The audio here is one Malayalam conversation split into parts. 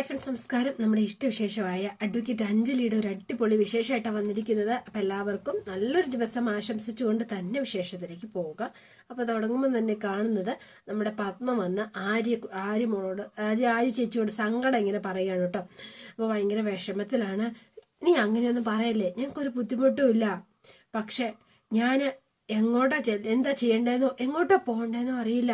ഹായ് ഫ്രണ്ട്സ് നമസ്കാരം. നമ്മുടെ ഇഷ്ടവിശേഷമായ അഡ്വക്കേറ്റ് അഞ്ജലിയുടെ ഒരു അടിപൊളി വിശേഷമായിട്ടാണ് വന്നിരിക്കുന്നത്. അപ്പം എല്ലാവർക്കും നല്ലൊരു ദിവസം ആശംസിച്ചുകൊണ്ട് തന്നെ വിശേഷത്തിലേക്ക് പോവുക. അപ്പോൾ തുടങ്ങുമ്പോൾ തന്നെ കാണുന്നത് നമ്മുടെ പത്മ വന്ന് ആര്യ ആര്യമോളോട് ആര്യ ആര്യ ചേച്ചിയോട് സങ്കടം ഇങ്ങനെ പറയുകയാണ് കേട്ടോ. അപ്പോൾ ഭയങ്കര വിഷമത്തിലാണ്. നീ അങ്ങനെയൊന്നും പറയല്ലേ? ഞങ്ങൾക്കൊരു ബുദ്ധിമുട്ടും ഇല്ല. പക്ഷെ ഞാൻ എങ്ങോട്ടാ എന്താ ചെയ്യേണ്ടതെന്നോ എങ്ങോട്ടാ പോകേണ്ടതെന്നോ അറിയില്ല.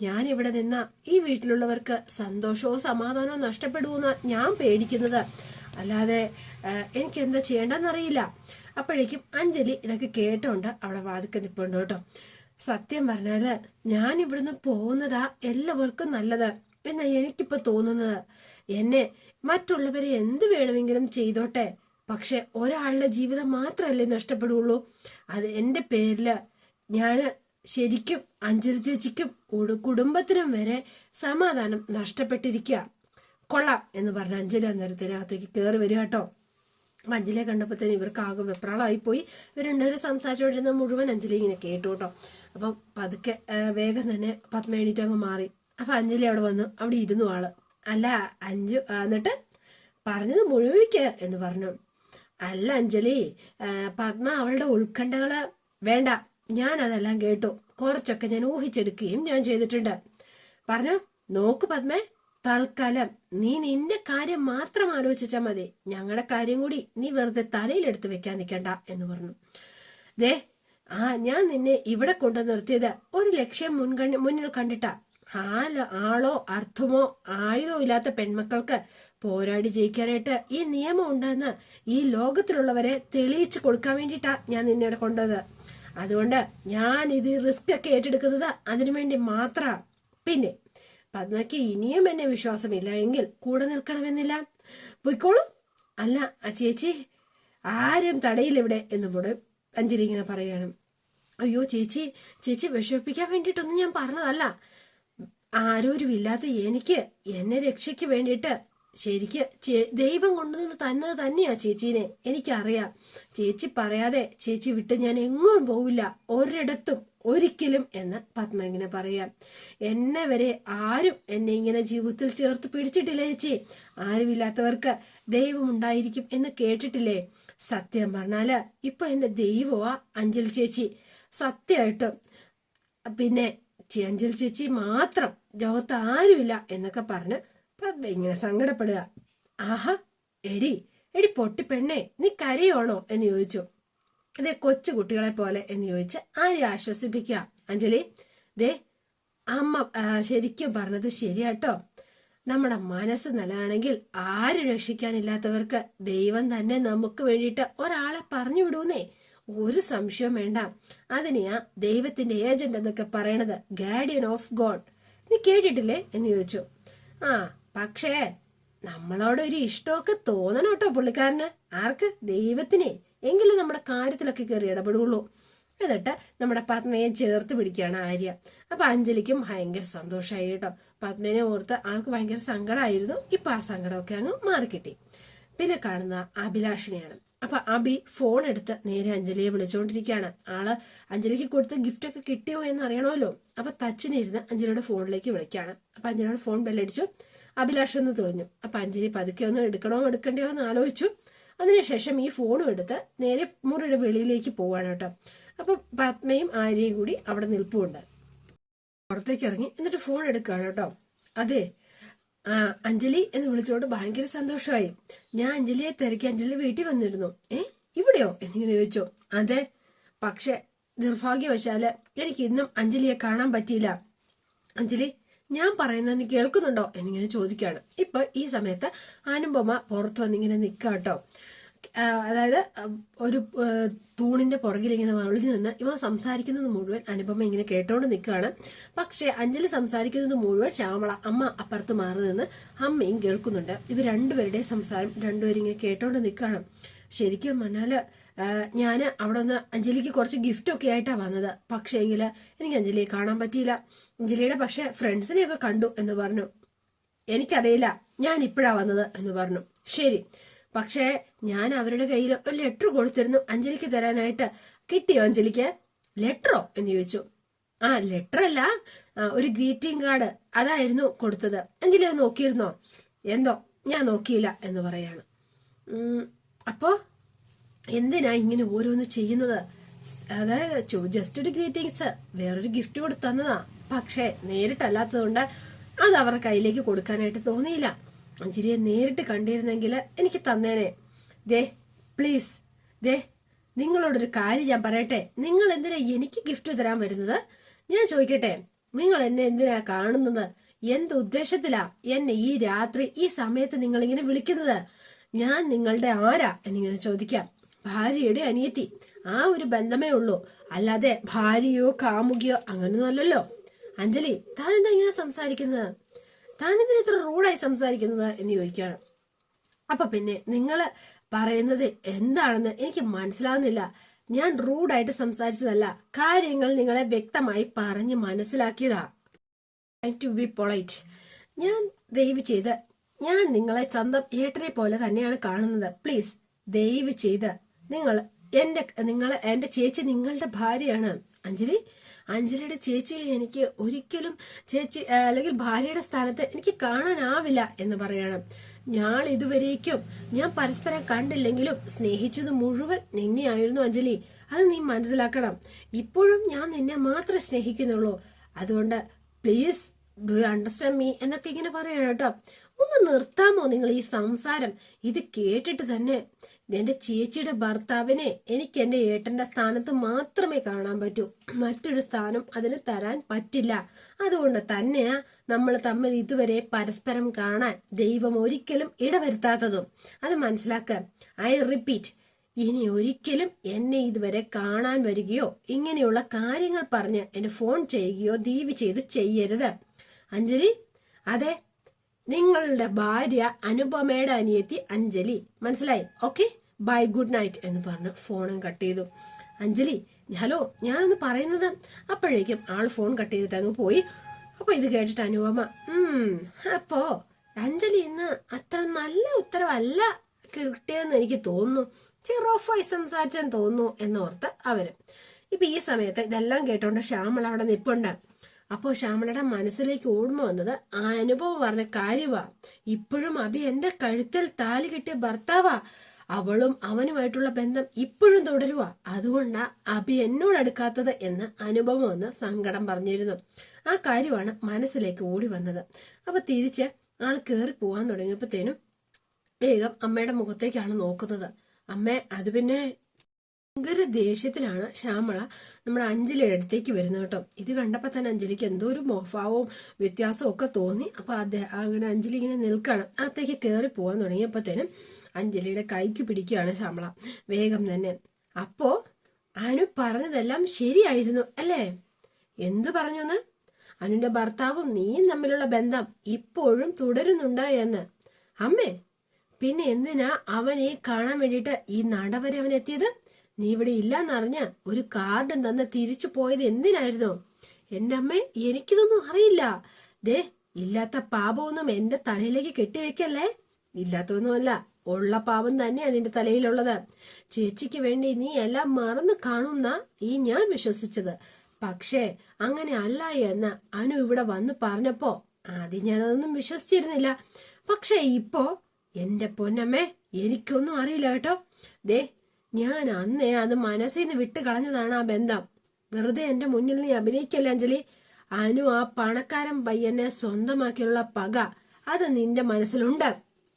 ഞാൻ ഇവിടെ നിന്ന ഈ വീട്ടിലുള്ളവർക്ക് സന്തോഷവും സമാധാനവും നഷ്ടപ്പെടുമെന്ന് ഞാൻ പേടിക്കുന്നത്. അല്ലാതെ എനിക്ക് എന്താ ചെയ്യേണ്ടെന്നറിയില്ല. അപ്പോഴേക്കും അഞ്ജലി ഇതൊക്കെ കേട്ടോണ്ട് അവിടെ വാതിക്ക നിൽപ്പുണ്ട് കേട്ടോ. സത്യം പറഞ്ഞാൽ ഞാൻ ഇവിടുന്ന് പോകുന്നതാ എല്ലാവർക്കും നല്ലത് എന്നാ എനിക്കിപ്പോ തോന്നുന്നത്. എന്നെ മറ്റുള്ളവരെ എന്ത് വേണമെങ്കിലും ചെയ്തോട്ടെ. പക്ഷെ ഒരാളുടെ ജീവിതം മാത്രമല്ലേ നഷ്ടപ്പെടുകയുള്ളൂ അത് എന്റെ പേരിൽ ഞാൻ ശരിക്കും അഞ്ജലി ചേച്ചിക്കും കുടു- കുടുംബത്തിനും വരെ സമാധാനം നഷ്ടപ്പെട്ടിരിക്കുക കൊള്ളാം എന്ന് പറഞ്ഞ അഞ്ജലി അന്നേരത്തിനകത്തേക്ക് കയറി വരിക കേട്ടോ. അഞ്ജലിയെ കണ്ടപ്പോൾ തന്നെ ഇവർക്ക് ആകെ വെപ്രാളമായി പോയി. ഇവർ രണ്ടുപേരും സംസാരിച്ചുകൊണ്ടിരുന്ന മുഴുവൻ അഞ്ജലി ഇങ്ങനെ കേട്ടു കേട്ടോ. അപ്പം പതുക്കെ വേഗം തന്നെ പത്മ എണീറ്റ് അങ്ങ് മാറി. അപ്പം അഞ്ജലി അവിടെ വന്നു അവിടെ ഇരുന്നു ആൾ. അല്ല അഞ്ചു എന്നിട്ട് പറഞ്ഞത് മുഴുവിക്ക എന്ന് പറഞ്ഞു. അല്ല അഞ്ജലി പത്മ അവളുടെ ഉത്കണ്ഠകൾ വേണ്ട. ഞാൻ അതെല്ലാം കേട്ടു. കുറച്ചൊക്കെ ഞാൻ ഊഹിച്ചെടുക്കുകയും ഞാൻ ചെയ്തിട്ടുണ്ട്. പറഞ്ഞു നോക്ക് പത്മേ തൽക്കാലം നീ നിന്റെ കാര്യം മാത്രം ആലോചിച്ചാൽ മതി. ഞങ്ങളുടെ കാര്യം കൂടി നീ വെറുതെ തലയിലെടുത്ത് വെക്കാൻ നിൽക്കണ്ട എന്ന് പറഞ്ഞു. ദേ ആ ഞാൻ നിന്നെ ഇവിടെ കൊണ്ടു നിർത്തിയത് ഒരു ലക്ഷ്യം മുൻകണ് മുന്നിൽ കണ്ടിട്ടാ. ആലോ ആളോ അർത്ഥമോ ആയുധോ ഇല്ലാത്ത പെൺമക്കൾക്ക് പോരാടി ജയിക്കാനായിട്ട് ഈ നിയമം ഉണ്ടെന്ന് ഈ ലോകത്തിലുള്ളവരെ തെളിയിച്ചു കൊടുക്കാൻ വേണ്ടിയിട്ടാ ഞാൻ നിന്നെ കൊണ്ടുവന്നത് അതുകൊണ്ട് ഞാൻ ഇത് റിസ്ക് ഒക്കെ ഏറ്റെടുക്കുന്നത് അതിനുവേണ്ടി മാത്രമാണ് പിന്നെ പത്മയ്ക്ക് ഇനിയും എന്നെ വിശ്വാസമില്ല എങ്കിൽ കൂടെ നിൽക്കണമെന്നില്ല. പൊയ്ക്കോളൂ. അല്ല ആ ചേച്ചി ആരും തടയില്ല ഇവിടെ പോലെ അഞ്ജലി ഇങ്ങനെ പറയാണ്. അയ്യോ ചേച്ചി ചേച്ചി വിഷമിപ്പിക്കാൻ വേണ്ടിയിട്ടൊന്നും ഞാൻ പറഞ്ഞതല്ല. ആരോരുമില്ലാത്ത എനിക്ക് എന്നെ രക്ഷയ്ക്ക് വേണ്ടിയിട്ട് ശരിക്ക് ദൈവം കൊണ്ടുവന്ന് തന്നത് തന്നെയാ ചേച്ചീനെ. എനിക്കറിയാം. ചേച്ചി പറയാതെ ചേച്ചി വിട്ട് ഞാൻ എങ്ങും പോവില്ല. ഒരിടത്തും ഒരിക്കലും എന്ന് പത്മ ഇങ്ങനെ പറയാം. എന്നെ വരെ ആരും എന്നെ ഇങ്ങനെ ജീവിതത്തിൽ ചേർത്ത് പിടിച്ചിട്ടില്ല ചേച്ചി? ആരുമില്ലാത്തവർക്ക് ദൈവം ഉണ്ടായിരിക്കും എന്ന് കേട്ടിട്ടില്ലേ? സത്യം പറഞ്ഞാൽ ഇപ്പൊ എന്റെ ദൈവമാ അഞ്ചൽ ചേച്ചി. സത്യമായിട്ടും. പിന്നെ അഞ്ചൽ ചേച്ചി മാത്രം ലോകത്ത് ആരുമില്ല എന്നൊക്കെ പറഞ്ഞ് പത്മ ഇങ്ങനെ സങ്കടപ്പെടുക. ആഹാ എടി എടി പൊട്ടി പെണ്ണെ നീ കരയാണോ എന്ന് ചോദിച്ചു. അതെ കൊച്ചു കുട്ടികളെ പോലെ എന്ന് ചോദിച്ച് ആരെയും ആശ്വസിപ്പിക്കുക. അഞ്ജലി ദേ അമ്മ ശരിക്കും പറഞ്ഞത് ശരിയാട്ടോ. നമ്മുടെ മനസ്സ് നല്ലതാണെങ്കിൽ ആരും രക്ഷിക്കാനില്ലാത്തവർക്ക് ദൈവം തന്നെ നമുക്ക് വേണ്ടിയിട്ട് ഒരാളെ പറഞ്ഞു വിടൂന്നേ. ഒരു സംശയവും വേണ്ട. അതിനെയാ ദൈവത്തിന്റെ ഏജന്റ് എന്നൊക്കെ പറയണത് ഗാർഡിയൻ ഓഫ് ഗോഡ്. നീ കേട്ടിട്ടില്ലേ? എന്ന് ചോദിച്ചു. ആ പക്ഷേ നമ്മളോട് ഒരു ഇഷ്ടമൊക്കെ തോന്നണം കേട്ടോ പുള്ളിക്കാരന്. ആർക്ക്? ദൈവത്തിനെ. എങ്കിലും നമ്മുടെ കാര്യത്തിലൊക്കെ കയറി ഇടപെടുകയുള്ളൂ എന്നിട്ട് നമ്മുടെ പത്മയെ ചേർത്ത് പിടിക്കുകയാണ് ആര്യ. അപ്പൊ അഞ്ജലിക്കും ഭയങ്കര സന്തോഷമായി കേട്ടോ. പത്മനെ ഓർത്ത് ആൾക്ക് ഭയങ്കര സങ്കടമായിരുന്നു. ഇപ്പൊ ആ സങ്കടമൊക്കെ അങ്ങ് മാറിക്കിട്ടി. പിന്നെ കാണുന്ന അഭിലാഷിനെയാണ്. അപ്പൊ അബി ഫോൺ എടുത്ത് നേരെ അഞ്ജലിയെ വിളിച്ചുകൊണ്ടിരിക്കുകയാണ് ആൾ അഞ്ജലിക്ക് കൊടുത്ത ഗിഫ്റ്റ് ഒക്കെ കിട്ടിയോ എന്ന് അറിയണമല്ലോ അപ്പൊ തച്ചിനിരുന്ന് അഞ്ജലിയുടെ ഫോണിലേക്ക് വിളിക്കുകയാണ്. അപ്പൊ അഞ്ജലിയുടെ ഫോൺ ബെല്ലടിച്ചു അഭിലാഷ് ഒന്ന് തെളിഞ്ഞു. അപ്പം അഞ്ജലി പതുക്കെ ഒന്ന് എടുക്കണോ എടുക്കണ്ടയോ എന്ന് ആലോചിച്ചു. അതിനുശേഷം ഈ ഫോണും എടുത്ത് നേരെ മുറിയുടെ വെളിയിലേക്ക് പോവാണ് കേട്ടോ. അപ്പം പത്മയും ആര്യയും കൂടി അവിടെ നിൽപ്പുണ്ട്. പുറത്തേക്ക് ഇറങ്ങി എന്നിട്ട് ഫോൺ എടുക്കുകയാണ് കേട്ടോ. അതെ ആ അഞ്ജലി എന്ന് വിളിച്ചോണ്ട് ഭയങ്കര സന്തോഷമായി. ഞാൻ അഞ്ജലിയെ തിരക്കി അഞ്ജലി വീട്ടിൽ വന്നിരുന്നു. ഏ ഇവിടെയോ? എന്നിങ്ങനെ ചോദിച്ചു. അതെ പക്ഷെ നിർഭാഗ്യവശാൽ എനിക്ക് ഇന്നും അഞ്ജലിയെ കാണാൻ പറ്റിയില്ല. അഞ്ജലി ഞാൻ പറയുന്നത് നീ കേൾക്കുന്നുണ്ടോ എന്നിങ്ങനെ ചോദിക്കുകയാണ്. ഇപ്പൊ ഈ സമയത്ത് അനുപമ പുറത്ത് വന്നിങ്ങനെ നിൽക്കുക കേട്ടോ അതായത് ഒരു തൂണിന്റെ പുറകിൽ ഇങ്ങനെ മറുപടി നിന്ന് ഇവ സംസാരിക്കുന്നത് മുഴുവൻ അനുപമ ഇങ്ങനെ കേട്ടോണ്ട് നിൽക്കുകയാണ് പക്ഷേ അഞ്ജലി സംസാരിക്കുന്നത് മുഴുവൻ ശ്യാമള അമ്മ അപ്പുറത്ത് മാറി നിന്ന് അമ്മയും കേൾക്കുന്നുണ്ട്. ഇവ രണ്ടുപേരുടെയും സംസാരം രണ്ടുപേരും ഇങ്ങനെ കേട്ടോണ്ട് നിൽക്കുകയാണ് ശരിക്കും പറഞ്ഞാൽ ഞാൻ അവിടെ നിന്ന് അഞ്ജലിക്ക് കുറച്ച് ഗിഫ്റ്റ് ഒക്കെ ആയിട്ടാണ് വന്നത്. പക്ഷേ എങ്കിൽ എനിക്ക് അഞ്ജലിയെ കാണാൻ പറ്റിയില്ല. അഞ്ജലിയുടെ പക്ഷേ ഫ്രണ്ട്സിനെയൊക്കെ കണ്ടു എന്ന് പറഞ്ഞു. എനിക്കറിയില്ല ഞാൻ ഇപ്പോഴാ വന്നത് എന്ന് പറഞ്ഞു. ശരി. പക്ഷേ ഞാൻ അവരുടെ കയ്യിൽ ഒരു ലെറ്റർ കൊടുത്തിരുന്നു അഞ്ജലിക്ക് തരാനായിട്ട്. കിട്ടിയോ അഞ്ജലിക്ക്? ലെറ്ററോ എന്ന് ചോദിച്ചു. ആ ലെറ്റർ അല്ല ഒരു ഗ്രീറ്റിംഗ് കാർഡ് അതായിരുന്നു കൊടുത്തത്. അഞ്ജലി അത് നോക്കിയിരുന്നോ? എന്തോ ഞാൻ നോക്കിയില്ല എന്ന് പറയാണ്. അപ്പോൾ അപ്പോ എന്തിനാ ഇങ്ങനെ ഓരോന്ന് ചെയ്യുന്നത്? അതായത് ജസ്റ്റ് ഒരു ഗ്രീറ്റിങ്സ് വേറൊരു ഗിഫ്റ്റ് കൊടുത്ത് തന്നതാ പക്ഷേ നേരിട്ടല്ലാത്തതുകൊണ്ട് അത് അവരുടെ കയ്യിലേക്ക് കൊടുക്കാനായിട്ട് തോന്നിയില്ല. അഞ്ജലിയെ നേരിട്ട് കണ്ടിരുന്നെങ്കിൽ എനിക്ക് തന്നേനെ. ദേ പ്ലീസ് ദേ നിങ്ങളോടൊരു കാര്യം ഞാൻ പറയട്ടെ. നിങ്ങൾ എന്തിനാ എനിക്ക് ഗിഫ്റ്റ് തരാൻ വരുന്നത്? ഞാൻ ചോദിക്കട്ടെ. നിങ്ങൾ എന്നെ എന്തിനാ കാണുന്നത്? എന്ത് ഉദ്ദേശത്തിലാ എന്നെ ഈ രാത്രി ഈ സമയത്ത് നിങ്ങൾ ഇങ്ങനെ വിളിക്കുന്നത്? ഞാൻ നിങ്ങളുടെ ആരാ എന്നിങ്ങനെ ചോദിക്കാം. ഭാര്യയുടെ അനിയത്തി. ആ ഒരു ബന്ധമേ ഉള്ളൂ. അല്ലാതെ ഭാര്യയോ കാമുകിയോ അങ്ങനൊന്നും അല്ലല്ലോ അഞ്ജലി താൻ എന്താ ഇങ്ങനെ സംസാരിക്കുന്നത്? താൻ എന്തിനാ ഇത്ര റൂഡായി സംസാരിക്കുന്നത് എന്ന് ചോദിക്കുകയാണ്. അപ്പൊ പിന്നെ നിങ്ങൾ പറയുന്നത് എന്താണെന്ന് എനിക്ക് മനസ്സിലാവുന്നില്ല. ഞാൻ റൂഡായിട്ട് സംസാരിച്ചതല്ല. കാര്യങ്ങൾ നിങ്ങളെ വ്യക്തമായി പറഞ്ഞ് മനസ്സിലാക്കിയതാ. ടു ബി പൊളൈറ്റ് ഞാൻ ദയവ് ചെയ്ത് ഞാൻ നിങ്ങളെ സ്വന്തം ഏട്ടനെ പോലെ തന്നെയാണ് കാണുന്നത്. പ്ലീസ് ദയവ് ചെയ്ത് നിങ്ങൾ എന്റെ നിങ്ങൾ എന്റെ ചേച്ചി നിങ്ങളുടെ ഭാര്യയാണ്. അഞ്ജലി അഞ്ജലിയുടെ ചേച്ചിയെ എനിക്ക് ഒരിക്കലും ചേച്ചി അല്ലെങ്കിൽ ഭാര്യയുടെ സ്ഥാനത്ത് എനിക്ക് കാണാനാവില്ല എന്ന് പറയണം. ഞാൻ ഇതുവരേക്കും ഞാൻ പരസ്പരം കണ്ടില്ലെങ്കിലും സ്നേഹിച്ചത് മുഴുവൻ നിന്നെയായിരുന്നു അഞ്ജലി. അത് നീ മനസ്സിലാക്കണം. ഇപ്പോഴും ഞാൻ നിന്നെ മാത്രമേ സ്നേഹിക്കുന്നുള്ളൂ. അതുകൊണ്ട് please do you understand me എന്നൊക്കെ ഇങ്ങനെ പറയണം കേട്ടോ. ഒന്ന് നിർത്താമോ നിങ്ങൾ ഈ സംസാരം? ഇത് കേട്ടിട്ട് തന്നെ എന്റെ ചേച്ചിയുടെ ഭർത്താവിനെ എനിക്ക് എന്റെ ഏട്ടന്റെ സ്ഥാനത്ത് മാത്രമേ കാണാൻ പറ്റൂ. മറ്റൊരു സ്ഥാനം അതിന് തരാൻ പറ്റില്ല. അതുകൊണ്ട് തന്നെയാ നമ്മൾ തമ്മിൽ ഇതുവരെ പരസ്പരം കാണാൻ ദൈവം ഒരിക്കലും ഇടവരുത്താത്തതും. അത് മനസ്സിലാക്ക. ഐ റിപ്പീറ്റ് ഇനി ഒരിക്കലും എന്നെ ഇതുവരെ കാണാൻ വരികയോ ഇങ്ങനെയുള്ള കാര്യങ്ങൾ പറഞ്ഞ് എന്നെ ഫോൺ ചെയ്യുകയോ ദീവി ചെയ്ത് ചെയ്യരുത്. അഞ്ജലി അതെ നിങ്ങളുടെ ഭാര്യ അനുപമയുടെ അനിയത്തി അഞ്ജലി. മനസ്സിലായി? ഓക്കെ ബൈ ഗുഡ് നൈറ്റ് എന്ന് പറഞ്ഞ് ഫോണും കട്ട് ചെയ്തു. അഞ്ജലി ഹലോ ഞാനൊന്ന് പറയുന്നത്. അപ്പോഴേക്കും ആൾ ഫോൺ കട്ട് ചെയ്തിട്ട് അങ്ങ് പോയി. അപ്പോൾ ഇത് കേട്ടിട്ട് അനുപമ അപ്പോൾ അപ്പോ അഞ്ജലി ഇന്ന് അത്ര നല്ല ഉത്തരവല്ല കിട്ടിയതെന്ന് എനിക്ക് തോന്നുന്നു. ചെറോഫായി സംസാരിച്ചാൻ തോന്നുന്നു എന്നോർത്ത് അവർ. ഇപ്പൊ ഈ സമയത്ത് ഇതെല്ലാം കേട്ടോണ്ട് ശ്യാമൾ അവിടെ നിപ്പുണ്ട്. അപ്പോൾ ശ്യാമളയുടെ മനസ്സിലേക്ക് ഓർമ്മ വന്നത് ആ അനുഭവം പറഞ്ഞ കാര്യവാ. ഇപ്പോഴും അഭി എന്റെ കഴുത്തിൽ താലി കെട്ടിയ ഭർത്താവാ. അവളും അവനുമായിട്ടുള്ള ബന്ധം ഇപ്പോഴും തുടരുക അതുകൊണ്ടാ അഭി എന്നോട് അടുക്കാത്തത് എന്ന് അനുഭവം എന്ന് സങ്കടം പറഞ്ഞിരുന്നു. ആ കാര്യമാണ് മനസ്സിലേക്ക് ഓടി വന്നത്. അപ്പൊ തിരിച്ച് ആൾ കയറി പോവാൻ തുടങ്ങിയപ്പോഴത്തേനും വേഗം അമ്മയുടെ മുഖത്തേക്കാണ് നോക്കുന്നത്. അമ്മേ അത് പിന്നെ ഭയങ്കര ദേഷ്യത്തിലാണ് ശ്യാമള നമ്മുടെ അഞ്ജലിയുടെ അടുത്തേക്ക് വരുന്നത് കേട്ടോ. ഇത് കണ്ടപ്പോൾ തന്നെ അഞ്ജലിക്ക് എന്തോ ഒരു മുഖഭാവവും വ്യത്യാസവും ഒക്കെ തോന്നി. അപ്പൊ അദ്ദേഹം അങ്ങനെ അഞ്ജലി ഇങ്ങനെ നിൽക്കുകയാണ് അകത്തേക്ക് കയറി പോകാൻ തുടങ്ങിയപ്പോഴത്തേനും അഞ്ജലിയുടെ കൈക്ക് പിടിക്കുകയാണ് ശ്യാമള. വേഗം തന്നെ അപ്പോൾ അനു പറഞ്ഞതെല്ലാം ശരിയായിരുന്നു അല്ലേ? എന്ത് പറഞ്ഞു എന്ന് അനുവിന്റെ ഭർത്താവും നീയും തമ്മിലുള്ള ബന്ധം ഇപ്പോഴും തുടരുന്നുണ്ട് എന്ന്? അമ്മേ പിന്നെ എന്തിനാ അവനെ കാണാൻ വേണ്ടിയിട്ട് ഈ നട വരെ അവൻ എത്തിയത്? നീ ഇവിടെ ഇല്ലാന്നറിഞ്ഞ ഒരു കാർഡും തന്ന തിരിച്ചു പോയത് എന്തിനായിരുന്നു? എന്റെ അമ്മ എനിക്കിതൊന്നും അറിയില്ല. ദേ ഇല്ലാത്ത പാപമൊന്നും എന്റെ തലയിലേക്ക് കെട്ടിവെക്കല്ലേ? ഇല്ലാത്തൊന്നുമല്ല ഉള്ള പാപം തന്നെയാ നിന്റെ തലയിലുള്ളത്. ചേച്ചിക്ക് വേണ്ടി നീ എല്ലാം മറന്നു കാണുന്ന ഈ ഞാൻ വിശ്വസിച്ചത്. പക്ഷേ അങ്ങനെ അല്ല എന്ന് അനു ഇവിടെ വന്ന് പറഞ്ഞപ്പോ ആദ്യം ഞാനതൊന്നും വിശ്വസിച്ചിരുന്നില്ല. പക്ഷേ ഇപ്പോ എന്റെ പൊന്നമ്മേ എനിക്കൊന്നും അറിയില്ല കേട്ടോ. ദേ ഞാൻ അന്നേ അത് മനസ്സിൽ നിന്ന് വിട്ട് കളഞ്ഞതാണ് ആ ബന്ധം. വെറുതെ എന്റെ മുന്നിൽ നീ അഭിനയിക്കല്ലേ അഞ്ജലി? അനു ആ പണക്കാരൻ പയ്യനെ സ്വന്തമാക്കിയുള്ള പക. അത് നിന്റെ മനസ്സിലുണ്ട്.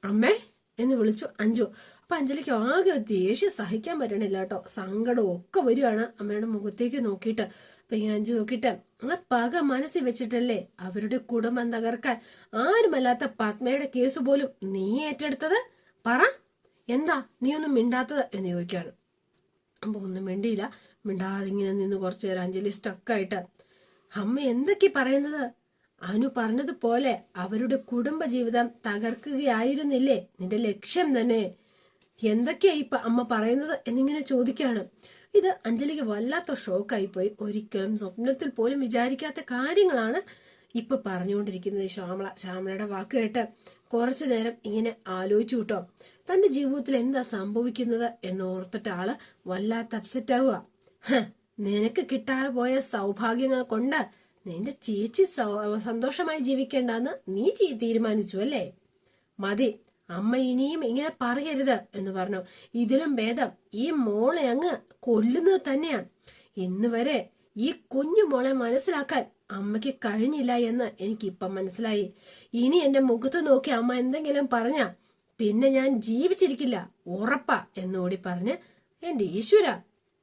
അമ്മേ എന്ന് വിളിച്ചു അഞ്ജു. അപ്പൊ അഞ്ജലിക്ക് ആകെ ദേഷ്യം സഹിക്കാൻ പറ്റണില്ല കേട്ടോ. സങ്കടവും ഒക്കെ വരുവാണ് അമ്മയുടെ മുഖത്തേക്ക് നോക്കിയിട്ട്. അപ്പൊ ഇങ്ങനെ അഞ്ചു നോക്കിയിട്ട് ആ പക മനസ്സിൽ വെച്ചിട്ടല്ലേ അവരുടെ കുടുംബം തകർക്കാൻ? ആരുമല്ലാത്ത പത്മയുടെ കേസ് പോലും നീ ഏറ്റെടുത്തത്? പറ. എന്താ നീ ഒന്നും മിണ്ടാത്തത്? എന്ന് ചോദിക്കുകയാണ്. അപ്പൊ ഒന്നും മിണ്ടിയില്ല. മിണ്ടാതെ ഇങ്ങനെ നിന്ന് കുറച്ച് നേരം അഞ്ജലി സ്റ്റക്കായിട്ട് അമ്മ എന്തൊക്കെ പറയുന്നത്? അനു പറഞ്ഞതുപോലെ അവരുടെ കുടുംബ ജീവിതം തകർക്കുകയായിരുന്നില്ലേ? നിന്റെ ലക്ഷ്യം തന്നെ. എന്തൊക്കെയാ ഇപ്പൊ അമ്മ പറയുന്നത്? എന്നിങ്ങനെ ചോദിക്കുകയാണ്. ഇത് അഞ്ജലിക്ക് വല്ലാത്ത ഷോക്കായി പോയി. ഒരിക്കലും സ്വപ്നത്തിൽ പോലും വിചാരിക്കാത്ത കാര്യങ്ങളാണ് ഇപ്പൊ പറഞ്ഞുകൊണ്ടിരിക്കുന്നത് ശ്യാമള. ശ്യാമളയുടെ വാക്ക് കേട്ട് കുറച്ചു നേരം ഇങ്ങനെ ആലോചിച്ചു കിട്ടോ. തന്റെ ജീവിതത്തിൽ എന്താ സംഭവിക്കുന്നത് എന്ന് ഓർത്തിട്ട് ആൾ വല്ലാത്ത അപ്സെറ്റ് ആവുക. നിനക്ക് കിട്ടാതെ പോയ സൗഭാഗ്യങ്ങൾ കൊണ്ട് നിന്റെ ചേച്ചി സന്തോഷമായി ജീവിക്കേണ്ടെന്ന് നീ തീരുമാനിച്ചു അല്ലേ? മതി അമ്മ ഇനിയും ഇങ്ങനെ പറയരുത് എന്ന് പറഞ്ഞു. ഇതിലും ഭേദം ഈ മോളെ അങ്ങ് കൊല്ലുന്നത് തന്നെയാണ് ഇന്ന് വരെ ഈ കുഞ്ഞു മോളെ മനസ്സിലാക്കാൻ അമ്മയ്ക്ക് കഴിഞ്ഞില്ല എന്ന് എനിക്കിപ്പം മനസ്സിലായി. ഇനി എന്റെ മുഖത്ത് നോക്കി അമ്മ എന്തെങ്കിലും പറഞ്ഞ പിന്നെ ഞാൻ ജീവിച്ചിരിക്കില്ല ഉറപ്പാ എന്നോടി പറഞ്ഞ് എന്റെ ഈശ്വര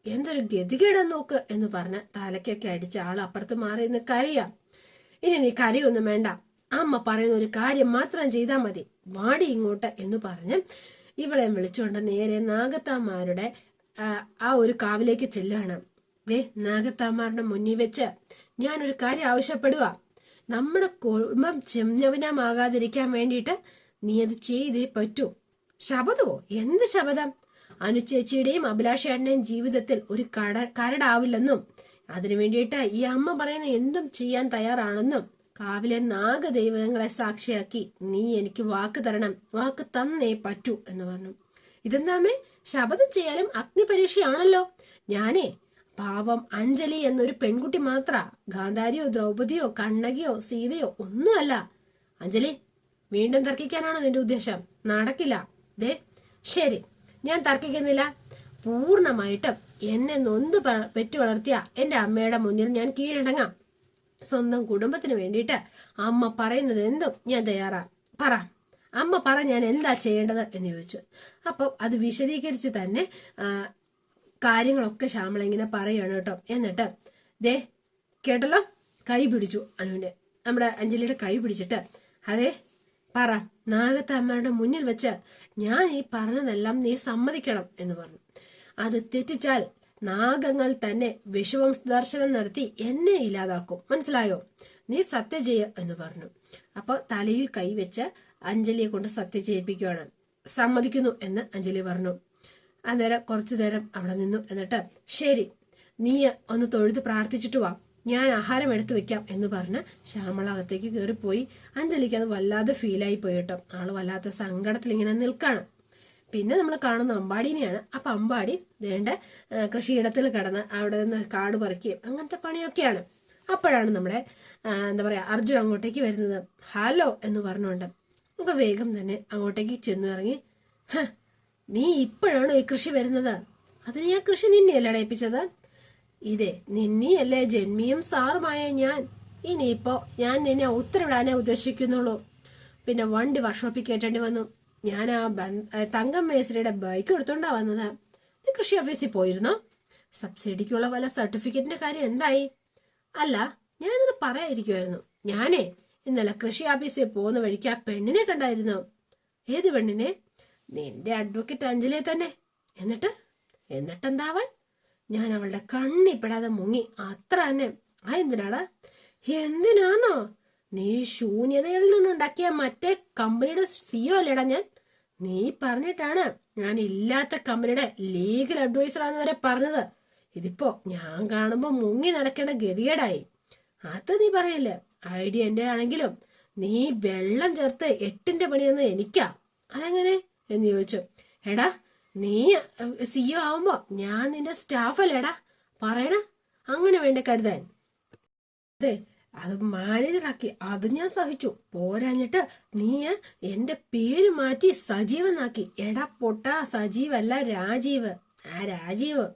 എന്തൊരു ഗതികേട നോക്ക് എന്ന് പറഞ്ഞ് തലയ്ക്കൊക്കെ അടിച്ച ആൾ അപ്പുറത്ത് മാറി നിന്ന് കരയാം. ഇനി നീ കരയൊന്നും വേണ്ട അമ്മ പറയുന്ന ഒരു കാര്യം മാത്രം ചെയ്താൽ മതി. വാടി ഇങ്ങോട്ട് എന്ന് പറഞ്ഞ് ഇവളെ വിളിച്ചുകൊണ്ട് നേരെ നാഗത്താമാരുടെ ആ ഒരു കാവിലേക്ക് ചെല്ലുകയാണ് വേ നാഗത്താമാരുടെ മുന്നിൽ വെച്ച് ഞാനൊരു കാര്യം ആവശ്യപ്പെടുക. നമ്മുടെ കുടുംബം ചിഹ്നവിനമാകാതിരിക്കാൻ വേണ്ടിയിട്ട് നീ അത് ചെയ്തേ പറ്റൂ. ശപഥമോ? എന്ത് ശപഥം? അനുചേച്ചിയുടെയും അഭിലാഷേട്ടന്റെയും ജീവിതത്തിൽ ഒരു കട കരടാവില്ലെന്നും അതിനു വേണ്ടിയിട്ട് ഈ അമ്മ പറയുന്ന എന്തും ചെയ്യാൻ തയ്യാറാണെന്നും കാവിലെ നാഗദൈവങ്ങളെ സാക്ഷിയാക്കി നീ എനിക്ക് വാക്ക് തരണം വാക്ക് തന്നേ പറ്റൂ എന്ന് പറഞ്ഞു. ഇതെന്താമേ ശപഥം ചെയ്യാനും അഗ്നിപരീക്ഷയാണല്ലോ. ഞാനേ പാവം അഞ്ജലി എന്നൊരു പെൺകുട്ടി മാത്ര ഗാന്ധാരിയോ ദ്രൗപദിയോ കണ്ണകിയോ സീതയോ ഒന്നുമല്ല. അഞ്ജലി വീണ്ടും തർക്കിക്കാനാണോ നിന്റെ ഉദ്ദേശം? നടക്കില്ല. ദേ ശരി ഞാൻ തർക്കിക്കുന്നില്ല. പൂർണമായിട്ടും എന്നെ നൊന്ത് പെറ്റു വളർത്തിയ എന്റെ അമ്മയുടെ മുന്നിൽ ഞാൻ കീഴടങ്ങാം. സ്വന്തം കുടുംബത്തിന് വേണ്ടിയിട്ട് അമ്മ പറയുന്നത് എന്തും ഞാൻ തയ്യാറാ പറ. അമ്മ പറ ഞാൻ എന്താ ചെയ്യേണ്ടത് എന്ന് ചോദിച്ചു. അപ്പം അത് വിശദീകരിച്ച് തന്നെ കാര്യങ്ങളൊക്കെ ശ്യാമള ഇങ്ങനെ പറയാണ് കേട്ടോ. എന്നിട്ട് ദേ കേട്ടല്ലോ? കൈ പിടിച്ചു അനുവിന്റെ നമ്മുടെ അഞ്ജലിയുടെ കൈ പിടിച്ചിട്ട് അതെ പറ നാഗത്തമ്മയുടെ മുന്നിൽ വെച്ച് ഞാൻ ഈ പറഞ്ഞതെല്ലാം നീ സമ്മതിക്കണം എന്ന് പറഞ്ഞു. അത് തെറ്റിച്ചാൽ നാഗങ്ങൾ തന്നെ വിഷവം ദർശനം നടത്തി എന്നെ ഇല്ലാതാക്കും. മനസ്സിലായോ? നീ സത്യ ചെയ്യ എന്ന് പറഞ്ഞു. അപ്പോൾ തലയിൽ കൈവച്ച് അഞ്ജലിയെ കൊണ്ട് സത്യ ചെയ്യിപ്പിക്കുകയാണ് സമ്മതിക്കുന്നു എന്ന് അഞ്ജലി പറഞ്ഞു. അന്നേരം കുറച്ചു നേരം അവിടെ നിന്നു. എന്നിട്ട് ശരി നീ ഒന്ന് തൊഴുത് പ്രാർത്ഥിച്ചിട്ട് വാ. ഞാൻ ആഹാരം എടുത്തു വെക്കാം എന്ന് പറഞ്ഞ് ശ്യാമള അകത്തേക്ക് കയറിപ്പോയി. അഞ്ജലിക്ക് അത് വല്ലാതെ ഫീലായി പോയി കേട്ടോ. ആൾ വല്ലാത്ത സങ്കടത്തിൽ ഇങ്ങനെ നിൽക്കാണ്. പിന്നെ നമ്മൾ കാണുന്ന അമ്പാടിനെയാണ്. അപ്പൊ അമ്പാടി വേണ്ട കൃഷിയിടത്തിൽ കിടന്ന് അവിടെ നിന്ന് കാട് പറിക്കുകയും അങ്ങനത്തെ പണിയൊക്കെയാണ്. അപ്പോഴാണ് നമ്മുടെ എന്താ പറയാ അർജുൻ അങ്ങോട്ടേക്ക് വരുന്നത്. ഹലോ എന്ന് പറഞ്ഞുകൊണ്ട്. അപ്പൊ വേഗം തന്നെ അങ്ങോട്ടേക്ക് ചെന്നു ഇറങ്ങി "ഹ, നീ ഇപ്പോഴാണോ ഈ കൃഷി വരുന്നത്? അതിന് ഞാൻ കൃഷി നിന്നെയല്ലേ ഏൽപ്പിച്ചത് ഇതേ നിന്നെയല്ലേ ജന്മിയും സാറുമായ ഞാൻ. ഇനിയിപ്പോ ഞാൻ നിന്നെ ഉത്തരവിടാനേ ഉദ്ദേശിക്കുന്നുള്ളൂ. പിന്നെ വണ്ടി വർക്ക്ഷോപ്പിൽ കയറ്റേണ്ടി വന്നു. ഞാൻ ആ തങ്കം മേസ്രിയുടെ ബൈക്ക് എടുത്തോണ്ടാ വന്നത്. നീ കൃഷി ഓഫീസിൽ പോയിരുന്നോ? സബ്സിഡിക്കുള്ള വല്ല സർട്ടിഫിക്കറ്റിന്റെ കാര്യം എന്തായി? അല്ല ഞാനത് പറയാതിരിക്കുമായിരുന്നു ഞാനേ ഇന്നലെ കൃഷി ഓഫീസിൽ പോകുന്ന വഴിക്ക് ആ പെണ്ണിനെ കണ്ടായിരുന്നു. ഏത് പെണ്ണിനെ? നിന്റെ അഡ്വക്കേറ്റ് അഞ്ജലിയെ തന്നെ. എന്നിട്ട് എന്നിട്ടെന്താവാൻ? ഞാൻ അവളുടെ കണ്ണിപ്പെടാതെ മുങ്ങി. അത്ര തന്നെ. ആ എന്തിനാടാ? എന്തിനാന്നോ? നീ ശൂന്യതയിൽ നിന്നുണ്ടാക്കിയ മറ്റേ കമ്പനിയുടെ സിഒ അല്ലേടാ ഞാൻ? നീ പറഞ്ഞിട്ടാണ് ഞാൻ ഇല്ലാത്ത കമ്പനിയുടെ ലീഗൽ അഡ്വൈസർ അഡ്വൈസറാന്ന് വരെ പറഞ്ഞത്. ഇതിപ്പോ ഞാൻ കാണുമ്പോ മുങ്ങി നടക്കേണ്ട ഗതികേടായി. അത് നീ പറയില്ല? ഐഡിയ എന്റെ ആണെങ്കിലും നീ വെള്ളം ചേർത്ത് എട്ടിന്റെ പണിയെന്ന് എനിക്കാ. അതെങ്ങനെ? എന്ന് ചോദിച്ചു. എടാ നീ സിഇഒ ആവുമ്പോ ഞാൻ നിന്റെ സ്റ്റാഫ് അല്ലേടാ? പറയണ. അങ്ങനെ വേണ്ട കരുതാൻ. അതെ അത് മാനേജറാക്കി അത് ഞാൻ സഹിച്ചു. പോരാഞ്ഞിട്ട് നീ എന്റെ പേര് മാറ്റി സജീവനാക്കി. എടാ പൊട്ട സജീവല്ല രാജീവ്. ആ രാജീവ്.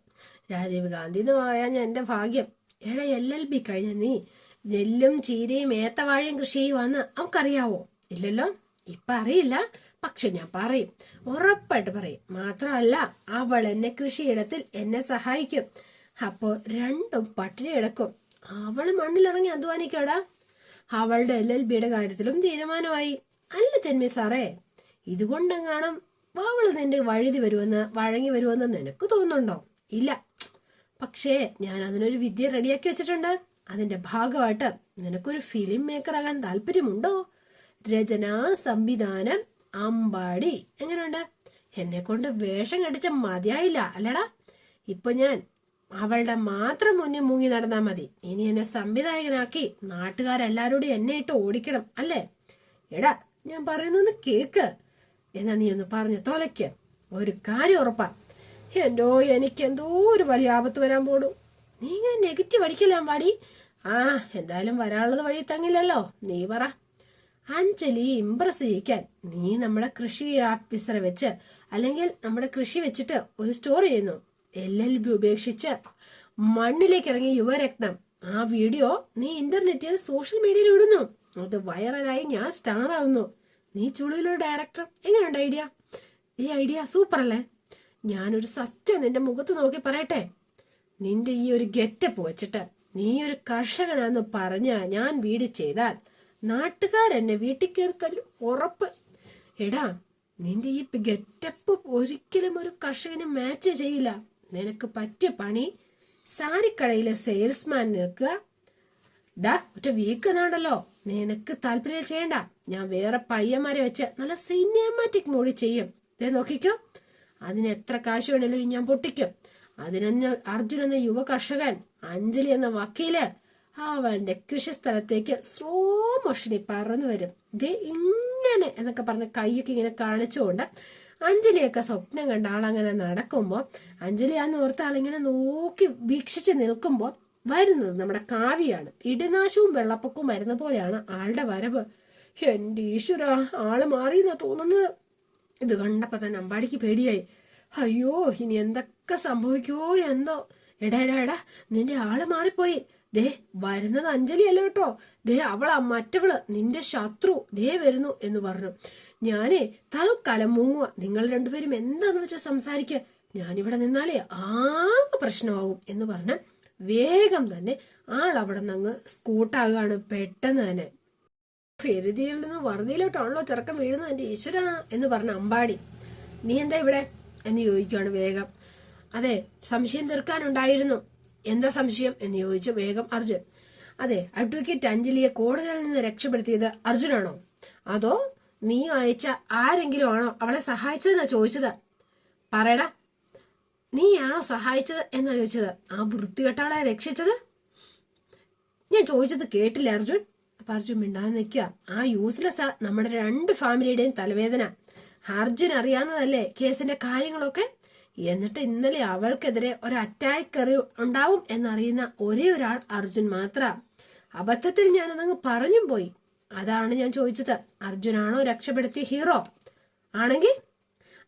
രാജീവ് ഗാന്ധി എന്ന് പറയാൻ എന്റെ ഭാഗ്യം. എടാ എൽ എൽ ബി കഴിഞ്ഞ നീ നെല്ലും ചീരയും ഏത്തവാഴയും കൃഷി ചെയ്യുവാന്ന്. അവക്കറിയാവോ ഇല്ലല്ലോ? ഇപ്പൊ അറിയില്ല. പക്ഷെ ഞാൻ പറയും ഉറപ്പായിട്ട് പറയും മാത്രമല്ല അവൾ എന്നെ കൃഷിയിടത്തിൽ എന്നെ സഹായിക്കും. അപ്പോ രണ്ടും പട്ടിണി കിടക്കും. അവൾ മണ്ണിലിറങ്ങി അധ്വാനിക്കടാ. അവളുടെ എൽ എൽ ബിയുടെ കാര്യത്തിലും തീരുമാനമായി. അല്ല ജന്മി സാറേ ഇതുകൊണ്ടെങ്ങാണം അവൾ നിന്റെ വഴുതി വരുമെന്ന് വഴങ്ങി വരുമെന്ന് നിനക്ക് തോന്നുന്നുണ്ടോ? ഇല്ല. പക്ഷേ ഞാൻ അതിനൊരു വിദ്യ റെഡിയാക്കി വെച്ചിട്ടുണ്ട്. അതിന്റെ ഭാഗമായിട്ട് നിനക്കൊരു ഫിലിം മേക്കർ ആകാൻ താല്പര്യമുണ്ടോ? രചന സംവിധാനം അമ്പാടി. എങ്ങനെയുണ്ട്? എന്നെ കൊണ്ട് വേഷം കടിച്ച മതിയായില്ല അല്ലടാ. ഇപ്പൊ ഞാൻ അവളുടെ മാത്രം മുന്നിൽ മുങ്ങി നടന്നാ മതി. ഇനി എന്നെ സംവിധായകനാക്കി നാട്ടുകാരെല്ലാരോടും എന്നെ ഇട്ട് ഓടിക്കണം അല്ലേ? എടാ ഞാൻ പറയുന്നൊന്ന് കേക്ക്. എന്നാ നീ ഒന്ന് പറഞ്ഞു തൊലയ്ക്ക്. ഒരു കാര്യം ഉറപ്പാ. എന്തോ എനിക്ക് എന്തോ ഒരു വലിയ ആപത്ത് വരാൻ പോടും നീ ഞാൻ നെഗറ്റീവ് അടിക്കലാം പാടി ആ എന്തായാലും വരാനുള്ളത് വഴി തങ്ങില്ലല്ലോ. നീ പറ. അഞ്ജലി ഇമ്പ്രസ് ചെയ്യിക്കാൻ നീ നമ്മുടെ കൃഷി ആഫീസറെ വെച്ച് അല്ലെങ്കിൽ നമ്മുടെ കൃഷി വെച്ചിട്ട് ഒരു സ്റ്റോർ ചെയ്യുന്നു. എൽ എൽ ബി ഉപേക്ഷിച്ച് മണ്ണിലേക്ക് ഇറങ്ങിയ യുവരത്നം. ആ വീഡിയോ നീ ഇന്റർനെറ്റിൽ സോഷ്യൽ മീഡിയയിൽ ഇടുന്നു. അത് വൈറലായി ഞാൻ സ്റ്റാർ ആവുന്നു. നീ ചുളിയിലൊരു ഡയറക്ടർ എങ്ങനെയുണ്ട് ഐഡിയ ഈ ഐഡിയ സൂപ്പർ അല്ലേ? ഞാനൊരു സത്യം നിന്റെ മുഖത്ത് നോക്കി പറയട്ടെ. നിന്റെ ഈ ഒരു ഗെറ്റപ്പ് വെച്ചിട്ട് നീ ഒരു കർഷകനാന്ന് പറഞ്ഞ ഞാൻ വീട് ചെയ്താൽ നാട്ടുകാരെന്നെ വീട്ടിൽ കയറി ഉറപ്പ്. എടാ നിന്റെ ഈ ഗെറ്റപ്പ് ഒരിക്കലും ഒരു കർഷകന് മാച്ച് ചെയ്യില്ല. നിനക്ക് പറ്റിയ പണി. സാരിക്കടയിലെ സെയിൽസ്മാൻ നിൽക്കുക. ഡാ ഒറ്റ വീക്ക് എന്നാണല്ലോ നിനക്ക് താല്പര്യം ചെയ്യണ്ട. ഞാൻ വേറെ പയ്യന്മാരെ വെച്ച് നല്ല സിനിമാറ്റിക് മൂടി ചെയ്യും. ഇതേ നോക്കിക്കോ. അതിന് എത്ര കാശ് വേണേലും ഞാൻ പൊട്ടിക്കും. അതിനൊന്ന് അർജുൻ എന്ന യുവ കർഷകൻ അഞ്ജലി എന്ന വക്കീൽ അവന്റെ കൃഷിസ്ഥലത്തേക്ക് സ്ലോ മോഷനിൽ പറന്നു വരും. ദേ ഇങ്ങനെ എന്നൊക്കെ പറഞ്ഞ് കൈയൊക്കെ ഇങ്ങനെ കാണിച്ചുകൊണ്ട് അഞ്ജലിയൊക്കെ സ്വപ്നം കണ്ട ആളങ്ങനെ നടക്കുമ്പോൾ അഞ്ജലി ആ നോർത്ത ആളിങ്ങനെ നോക്കി വീക്ഷിച്ച് നിൽക്കുമ്പോൾ വരുന്നത് നമ്മുടെ കാവ്യാണ് ഇടിനാശവും വെള്ളപ്പൊക്കവും വരുന്ന പോലെയാണ് ആളുടെ വരവ്. എന്റെ ഈശ്വര ആൾ മാറിയെന്നാ തോന്നുന്നത്. ഇത് കണ്ടപ്പോൾ തന്നെ അമ്പാടിക്ക് പേടിയായി. അയ്യോ ഇനി എന്തൊക്കെ സംഭവിക്കുമോ എന്തോ എടാ എടാ എടാ നിന്റെ ആൾ മാറിപ്പോയി. ദേ വരുന്നത് അഞ്ജലി അല്ല കേട്ടോ. ദേ അവളാ മറ്റവൾ നിന്റെ ശത്രു. ദേ വരുന്നു എന്ന് പറഞ്ഞു. ഞാനേ തൽക്കാലം മുങ്ങുക നിങ്ങൾ രണ്ടുപേരും എന്താന്ന് വെച്ചാൽ സംസാരിക്കുക ഞാനിവിടെ നിന്നാലേ ആകെ പ്രശ്നമാകും എന്ന് പറഞ്ഞ് വേഗം തന്നെ ആൾ അവിടെ നിന്ന് സ്കൂട്ടാകാണ് പെട്ടെന്ന് തന്നെ. ഫെരുതിയിൽ നിന്ന് വറുതിയിലോട്ടാണല്ലോ ചെറുക്കം വീഴുന്നത് എന്റെ ഈശ്വര എന്ന് പറഞ്ഞ അമ്പാടി. നീ എന്താ ഇവിടെ? എന്ന് ചോദിക്കുകയാണ് വേഗം. അതെ സംശയം തീർക്കാനുണ്ടായിരുന്നു. എന്താ സംശയം എന്ന് ചോദിച്ചു വേഗം അർജുൻ. അതെ അഡ്വക്കേറ്റ് അഞ്ജലിയെ കോടതിയിൽ നിന്ന് രക്ഷപ്പെടുത്തിയത് അർജുനാണോ? അതോ നീ അയച്ച ആരെങ്കിലും ആണോ അവളെ സഹായിച്ചതെന്നാ ചോദിച്ചത്? പറയടാ. നീയാണോ സഹായിച്ചത് എന്നാ ചോദിച്ചത്? ആ വൃത്തികെട്ടവളെ രക്ഷിച്ചത്? ഞാൻ ചോദിച്ചത് കേട്ടില്ല അർജുൻ? അപ്പൊ അർജുൻ മിണ്ടാതെ നിൽക്കുക. ആ യൂസ്ലെസ് നമ്മുടെ രണ്ട് ഫാമിലിയുടെയും തലവേദന. അർജുൻ അറിയാവുന്നതല്ലേ കേസിന്റെ കാര്യങ്ങളൊക്കെ? എന്നിട്ട് ഇന്നലെ അവൾക്കെതിരെ ഒരു അറ്റാക്ക് ഉണ്ടാവും എന്നറിയുന്ന ഒരേ ഒരാൾ അർജുൻ മാത്ര. അബദ്ധത്തിൽ ഞാൻ ഞാനതങ്ങ് പറഞ്ഞും പോയി. അതാണ് ഞാൻ ചോദിച്ചത്. അർജുനാണോ രക്ഷപ്പെടുത്തിയ ഹീറോ ആണെങ്കിൽ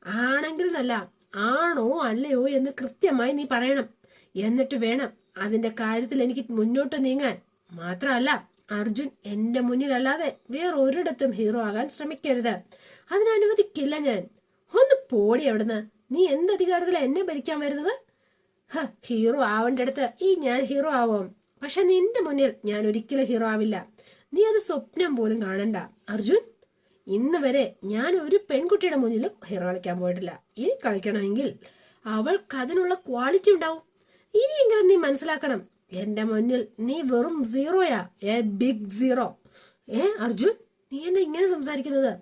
ആണെങ്കിൽ നല്ല. ആണോ അല്ലയോ എന്ന് കൃത്യമായി നീ പറയണം. എന്നിട്ട് വേണം അതിന്റെ കാര്യത്തിൽ എനിക്ക് മുന്നോട്ട് നീങ്ങാൻ. മാത്രമല്ല അർജുൻ എന്റെ മുന്നിലല്ലാതെ വേറൊരിടത്തും ഹീറോ ആകാൻ ശ്രമിക്കരുത്. അതിനനുവദിക്കില്ല ഞാൻ. ഒന്ന് പോടി അവിടുന്ന്. നീ എന്ത് അധികാരത്തിലാണ് എന്നെ ഭരിക്കാൻ വരുന്നത്? ഹീറോ ആവേണ്ട അടുത്ത് ഈ ഞാൻ ഹീറോ ആവും. പക്ഷെ നിന്റെ മുന്നിൽ ഞാൻ ഒരിക്കലും ഹീറോ ആവില്ല. നീ അത് സ്വപ്നം പോലും കാണണ്ട. അർജുൻ ഇന്ന് വരെ ഞാൻ ഒരു പെൺകുട്ടിയുടെ മുന്നിലും ഹീറോ കളിക്കാൻ പോയിട്ടില്ല. ഇനി കളിക്കണമെങ്കിൽ അവൾക്ക് അതിനുള്ള ക്വാളിറ്റി ഉണ്ടാവും. ഇനിയെങ്കിലും നീ മനസ്സിലാക്കണം. എന്റെ മുന്നിൽ നീ വെറും സീറോയാ എ ബിഗ് സീറോ ഏ അർജുൻ നീ എന്താ ഇങ്ങനെ സംസാരിക്കുന്നത്?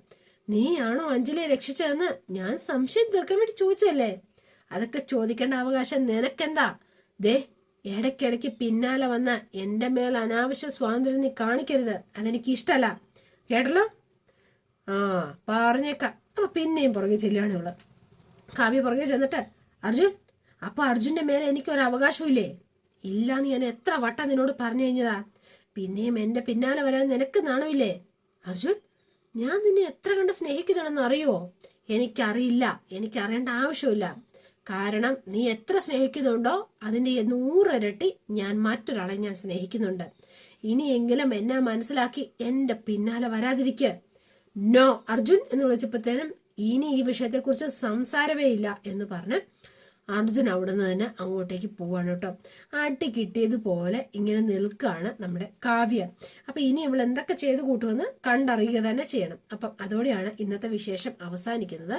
നീയാണോ അഞ്ജലിയെ രക്ഷിച്ചതെന്ന് ഞാൻ സംശയം തീർക്കാൻ വേണ്ടി ചോദിച്ചല്ലേ അതൊക്കെ ചോദിക്കേണ്ട അവകാശം നിനക്കെന്താ? ദേ ഇടയ്ക്കിടയ്ക്ക് പിന്നാലെ വന്ന എന്റെ മേൽ അനാവശ്യ സ്വാതന്ത്ര്യം നീ കാണിക്കരുത്. അതെനിക്ക് ഇഷ്ടല്ല. കേട്ടല്ലോ? ആ പറഞ്ഞേക്കാം. അപ്പൊ പിന്നെയും പുറകെ ചെല്ലുകയാണ് ഇവൾ. കാവ്യ പുറകെ ചെന്നിട്ട് അർജുൻ അപ്പൊ അർജുന്റെ മേലെ എനിക്കൊരു അവകാശമില്ലേ ഇല്ലാന്ന് ഞാൻ എത്ര വട്ടം നിന്നോട് പറഞ്ഞു കഴിഞ്ഞതാ? പിന്നെയും എന്റെ പിന്നാലെ വരാൻ നിനക്ക് നാണമില്ലേ? അർജുൻ ഞാൻ നിന്നെ എത്ര കണ്ട് സ്നേഹിക്കുന്നുണ്ടെന്ന് അറിയോ? എനിക്കറിയില്ല. എനിക്കറിയേണ്ട ആവശ്യമില്ല. കാരണം നീ എത്ര സ്നേഹിക്കുന്നുണ്ടോ അതിന്റെ നൂറിരട്ടി ഞാൻ മറ്റൊരാളെ ഞാൻ സ്നേഹിക്കുന്നുണ്ട്. ഇനിയെങ്കിലും എന്നെ മനസ്സിലാക്കി എന്റെ പിന്നാലെ വരാതിരിക്കുക നോ അർജുൻ എന്ന് വിളിച്ചപ്പോഴത്തേനും ഇനി ഈ വിഷയത്തെക്കുറിച്ച് സംസാരമേ ഇല്ല എന്ന് പറഞ്ഞ് അർജുൻ അവിടുന്ന് തന്നെ അങ്ങോട്ടേക്ക് പോവാണ് കേട്ടോ. അട്ടി കിട്ടിയതുപോലെ ഇങ്ങനെ നിൽക്കുകയാണ് നമ്മുടെ കാവ്യ. അപ്പൊ ഇനി ഇവൾ എന്തൊക്കെ ചെയ്ത് കൂട്ടുമെന്ന് കണ്ടറിയുക തന്നെ ചെയ്യണം. അപ്പം അതോടെയാണ് ഇന്നത്തെ വിശേഷം അവസാനിക്കുന്നത്.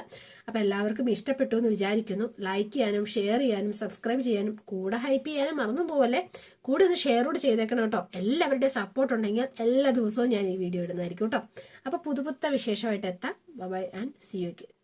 അപ്പൊ എല്ലാവർക്കും ഇഷ്ടപ്പെട്ടു എന്ന് വിചാരിക്കുന്നു. ലൈക്ക് ചെയ്യാനും ഷെയർ ചെയ്യാനും സബ്സ്ക്രൈബ് ചെയ്യാനും കൂടെ ഹൈപ്പ് ചെയ്യാനും മറന്നു പോകല്ലേ കൂടെ ഒന്ന് ഷെയർ കൂടെ ചെയ്തേക്കണം കേട്ടോ. എല്ലാവരുടെയും സപ്പോർട്ട് ഉണ്ടെങ്കിൽ എല്ലാ ദിവസവും ഞാൻ ഈ വീഡിയോ ഇടുന്നതായിരിക്കും കേട്ടോ. അപ്പൊ പുതുപുത്ത വിശേഷമായിട്ട് എത്താം. By and C U